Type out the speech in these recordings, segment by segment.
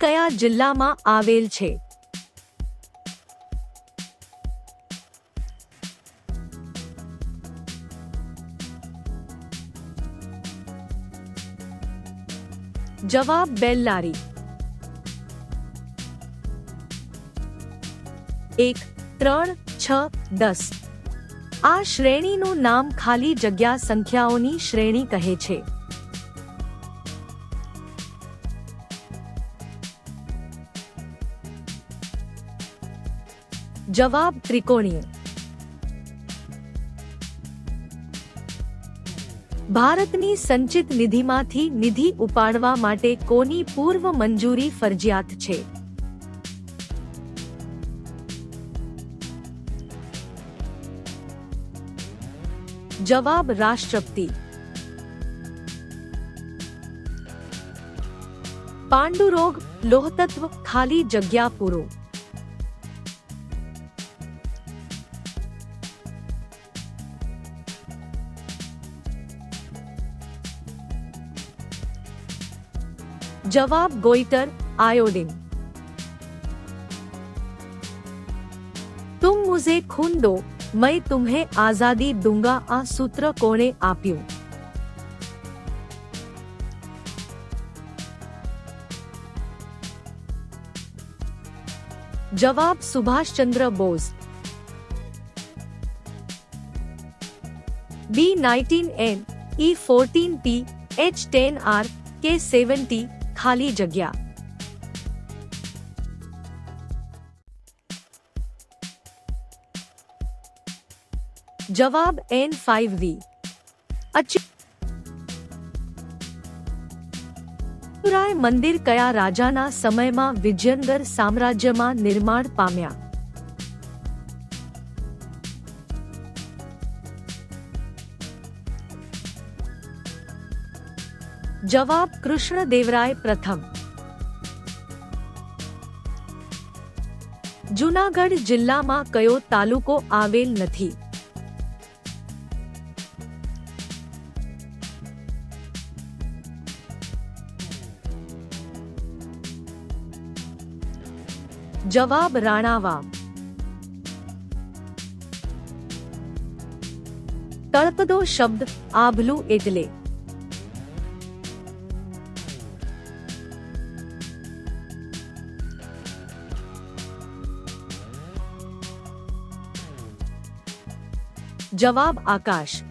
કયા જિલ્લામાં આવેલ છે? જવાબ બેલ્લારી. એક, ત્રણ, છ, દસ. આ શ્રેણીનું નામ ખાલી જગ્યા સંખ્યાઓની શ્રેણી કહે છે. જવાબ ત્રિકોણીય. ભારતની સંચિત નિધિમાંથી નિધિ ઉપાડવા માટે કોની પૂર્વ મંજૂરી ફરજિયાત છે? જવાબ રાષ્ટ્રપતિ. પાંડુરોગ લોહતત્વ ખાલી જગ્યા પૂરો. जवाब गोइटर आयोडीन। तुम मुझे खून दो, मैं तुम्हें आज़ादी दूँगा, आ सूत्र कोणे આપ્યું જવાબ Subhashchandra H ten R K seventy ખાલી જગ્યા. જવાબ એન ફાઇવ વી અચ્યુરાય મંદિર કયા રાજાના સમયમાં વિજયનગર સામ્રાજ્યમાં નિર્માણ પામ્યા? જવાબ કૃષ્ણદેવરાય પ્રથમ જૂનાગઢ જિલ્લામાં કયો તાલુકો આવેલ નથી જવાબ રાણાવાવ તળપદો શબ્દ આભલું એટલે જવાબ આકાશ.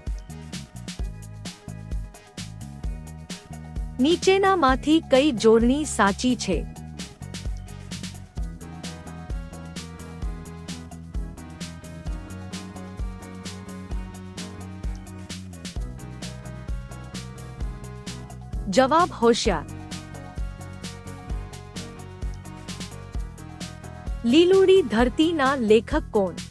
નીચેનામાંથી કઈ જોડણી સાચી છે? જવાબ હોશિયાર. લીલુડી ધરતીના લેખક કોણ?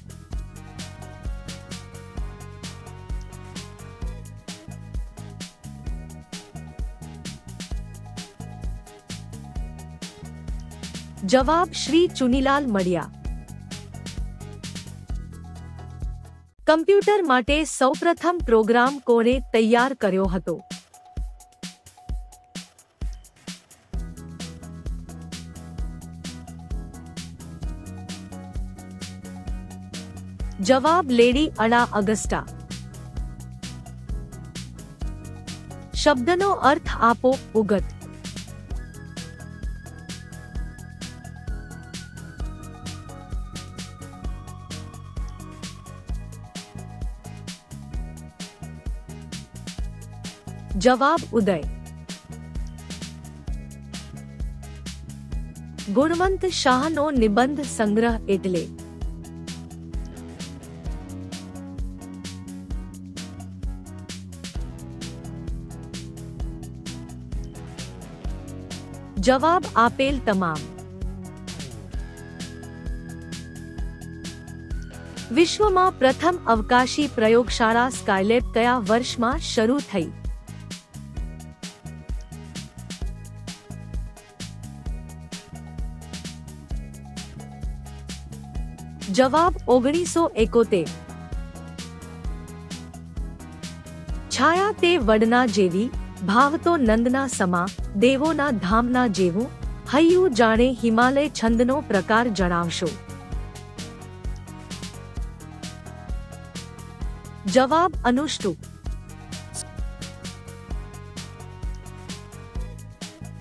જવાબ શ્રી ચુનીલાલ મળ્યા કમ્પ્યુટર માટે સૌપ્રથમ પ્રોગ્રામ કોણે તૈયાર કર્યો હતો? જવાબ લેડી અડા અગસ્ટા. શબ્દનો અર્થ આપો ઉગત. જવાબ ઉદય ગુણવંત શાહનો નિબંધ સંગ્રહ એટલે જવાબ આપેલ તમામ વિશ્વમાં પ્રથમ અવકાશી પ્રયોગશાળા સ્કાયલેબ કયા વર્ષમાં શરૂ થઈ જવાબ ઓગણીસો એકોતેર. છાયા તે વડના જેવી ભાવ નંદના સમા, દેવોના ધામના જેવું, હૈયું જાણે હિમાલય છંદનો પ્રકાર જણાવશો. જવાબ અનુષ્ટુ.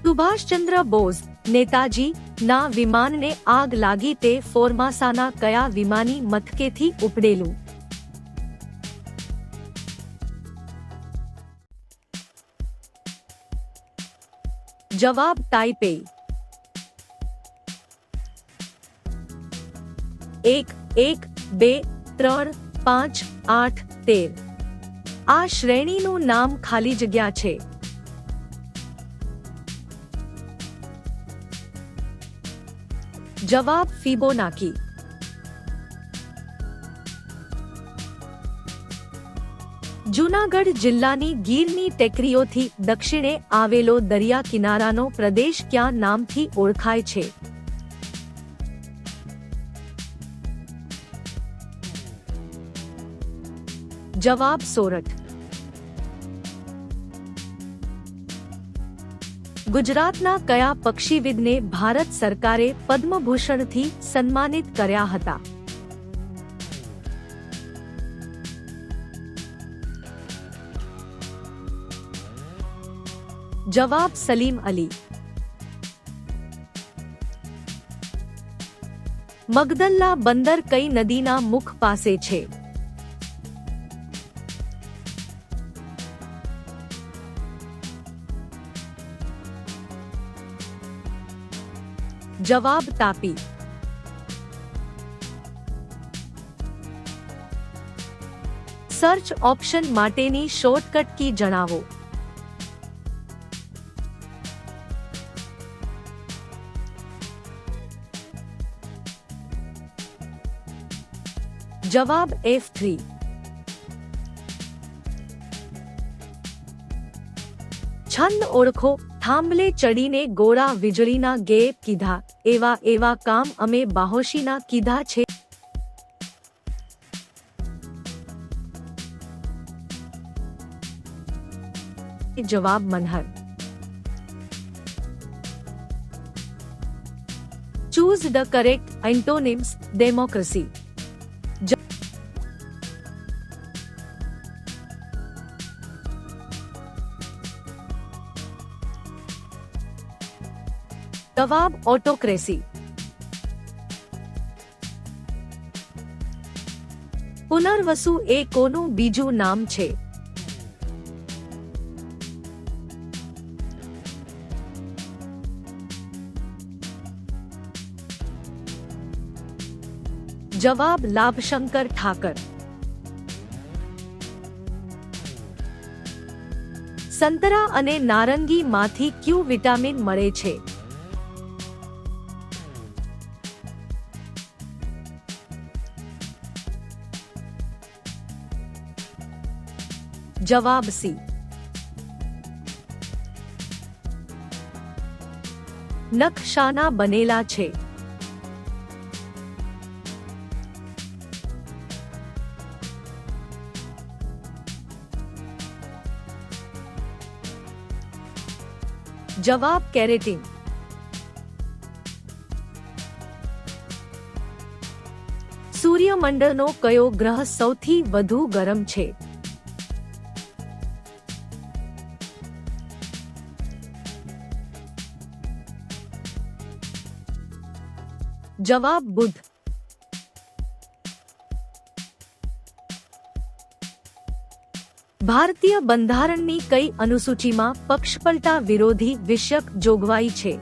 સુભાષચંદ્ર બોઝ નેતાજી, ના વિમાનને આગ લાગી તે ફોર્માસાના કયા વિમાની મથકેથી ઉપડેલું? જવાબ ટાઈપે એક એક, બે, ત્રણ, પાંચ, આઠ, તેર. આ શ્રેણીનું નામ ખાલી જગ્યા છે. જવાબ ફિબોનાકી. જૂનાગઢ જિલ્લાની ગીરની ટેકરીઓથી દક્ષિણે આવેલો દરિયા કિનારાનો પ્રદેશ ક્યાં નામથી ઓળખાય છે? જવાબ સોરઠ. ગુજરાતના કયા પક્ષીવિદને ભારત સરકારે પદ્મભૂષણથી સન્માનિત કર્યા હતા? જવાબ સલીમ અલી. મગદલ્લા બંદર કઈ નદીના મુખ પાસે છે? જવાબ તાપી સર્ચ ઓપ્શન માટેની શોર્ટકટ કી જણાવો જવાબ એફ થ્રી છંદ ઓળખો થાંભલે ચડીને ગોળા વીજળીના ગેપ કીધા એવા એવા કામ અમે બાહોશીના કીધા છે. જવાબ Manhar. Choose the correct antonyms democracy જવાબ ઓટોક્રેસી પુનર્વસુ એ કોનું બીજું નામ છે જવાબ લાભશંકર ઠાકર સંતરા અને નારંગી માંથી ક્યુ વિટામિન મળે છે જવાબ સી. નકશાના બનેલા છે. જવાબ કેરેટિન. સૂર્યમંડળનો કયો ગ્રહ સૌથી વધુ ગરમ છે? જવાબ બુધ. ભારતીય બંધારણની કઈ અનુસૂચિમાં પક્ષપલટા વિરોધી વિષયક જોગવાઈ છે?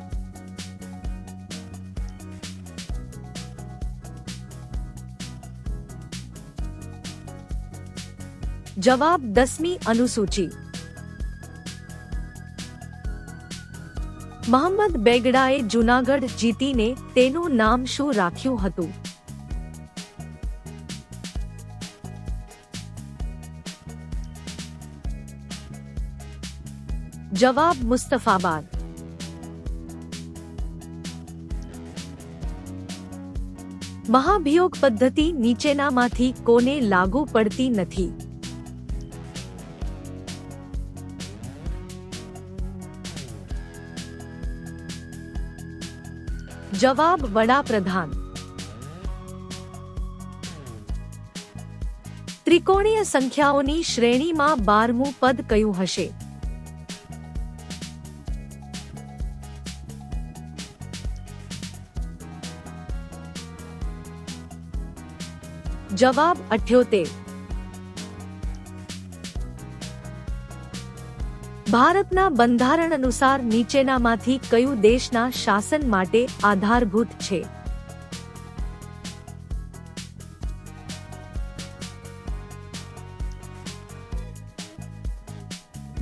જવાબ દસમી અનુસૂચિ. મોહમ્મદ બેગડાએ જૂનાગઢ જીતીને તેનું નામ શું રાખ્યું હતું? જવાબ મુસ્તફાબાદ. મહાભિયોગ પદ્ધતિ નીચેનામાંથી કોને લાગુ પડતી નથી? જવાબ વડાપ્રધાન. ત્રિકોણીય સંખ્યાઓની શ્રેણીમાં બારમું પદ કયું હશે? જવાબ અઠ્યોતેર. ભારતના બંધારણ અનુસાર નીચેનામાંથી કયું દેશના શાસન માટે આધારભૂત છે?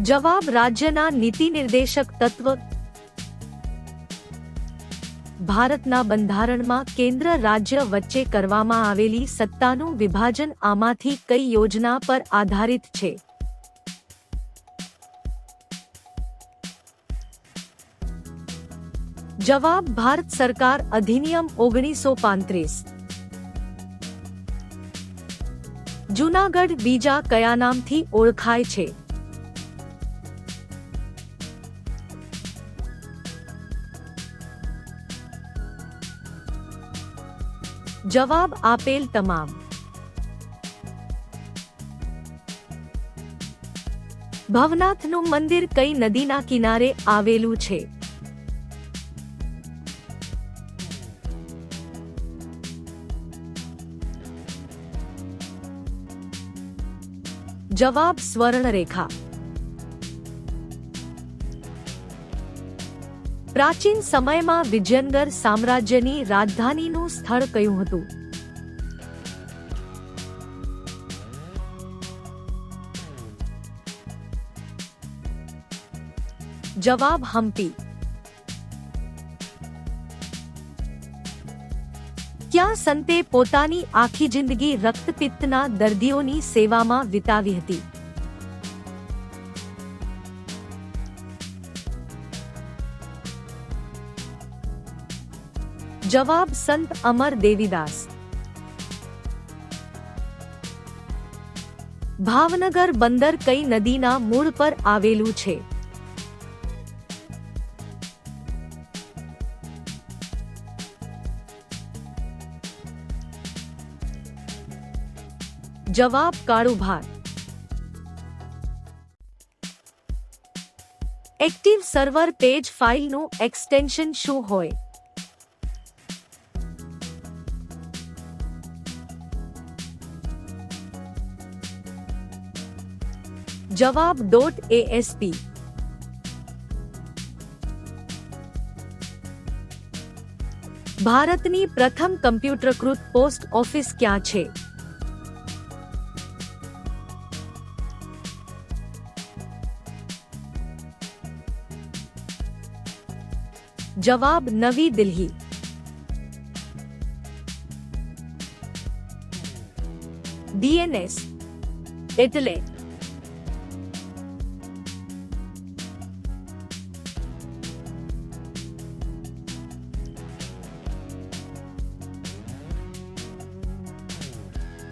જવાબ રાજ્યના નીતિ નિર્દેશક તત્વ. ભારતના બંધારણમાં કેન્દ્ર રાજ્ય વચ્ચે કરવામાં આવેલી સત્તાનું વિભાજન આમાંથી કઈ યોજના પર આધારિત છે? જવાબ ભારત સરકાર અધિનિયમ ઓગણીસો પાંત્રીસ. જૂનાગઢ બીજા કયા નામથી ઓળખાય છે? જવાબ આપેલ તમામ. ભવનાથનું મંદિર કઈ નદીના કિનારે આવેલું છે? જવાબ સ્વર્ણરેખા પ્રાચીન સમયમાં વિજયનગર સામ્રાજ્યની રાજધાનીનું સ્થળ કયું હતું? જવાબ હમ્પી સંતે પોતાની આખી જિંદગી રક્તપિત્તના દર્દીઓની સેવામાં વિતાવી હતી. જવાબ સંત અમર દેવીદાસ. ભાવનગર બંદર કઈ નદીના મૂળ પર આવેલું છે. જવાબ કાળુભાર એક્ટિવ સર્વર પેજ ફાઇલનું એક્સટેન્શન શું હોય જવાબ ડોટ એએસપી ભારતની પ્રથમ કમ્પ્યુટરકૃત પોસ્ટ ઓફિસ ક્યાં છે જવાબ નવી દિલ્હી ડીએનએસ એટલે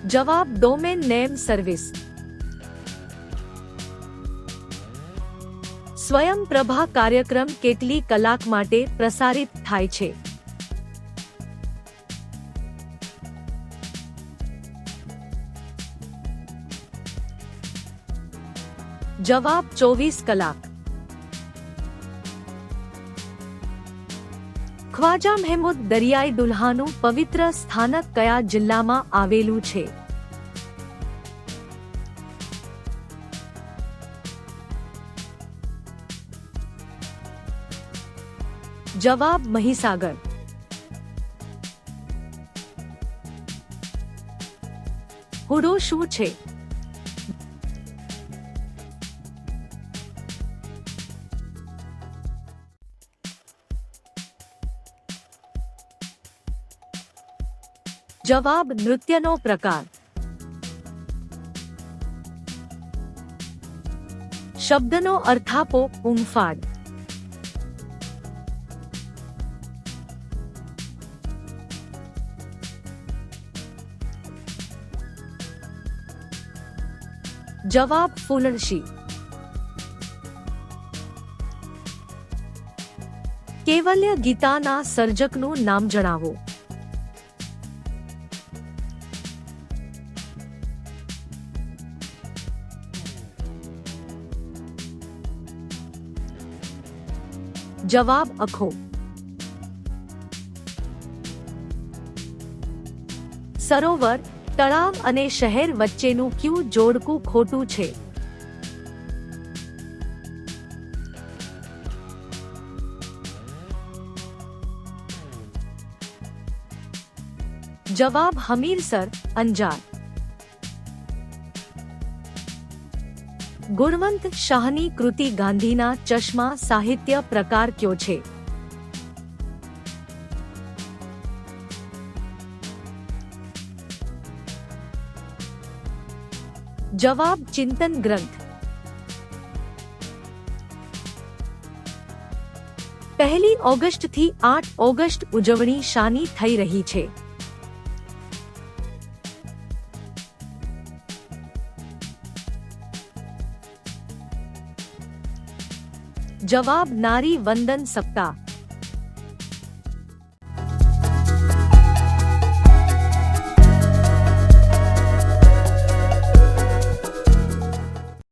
જવાબ ડોમેન નેમ સર્વિસ સ્વયંપ્રભા કાર્યક્રમ કેટલી કલાક માટે પ્રસારિત થાય છે? જવાબ ચોવીસ કલાક. ખ્વાજા મહેમૂદ દરિયાઈ દુલ્હાનું પવિત્ર સ્થાનક કયા જિલ્લામાં આવેલું છે? જવાબ મહીસાગર હુડો શું છે જવાબ નૃત્યનો પ્રકાર શબ્દનો અર્થ આપો જવાબ ફૂલણશી. કેવલ્ય ગીતાના સર્જકનું નામ જણાવો. જવાબ અખો. સરોવર તળાવ અને શહેર વચ્ચેનું ક્યુ જોડકું ખોટું છે? જવાબ હમીરસર અંજાર. ગુણવંત શાહની કૃતિ ગાંધીના ચશ્મા સાહિત્ય પ્રકાર કયો છે? જવાબ ચિંતન ગ્રંથ. પહેલી ઓગસ્ટથી આઠ ઓગસ્ટ ઉજવણી શાની થઈ રહી છે. જવાબ નારી વંદન સપ્તાહ.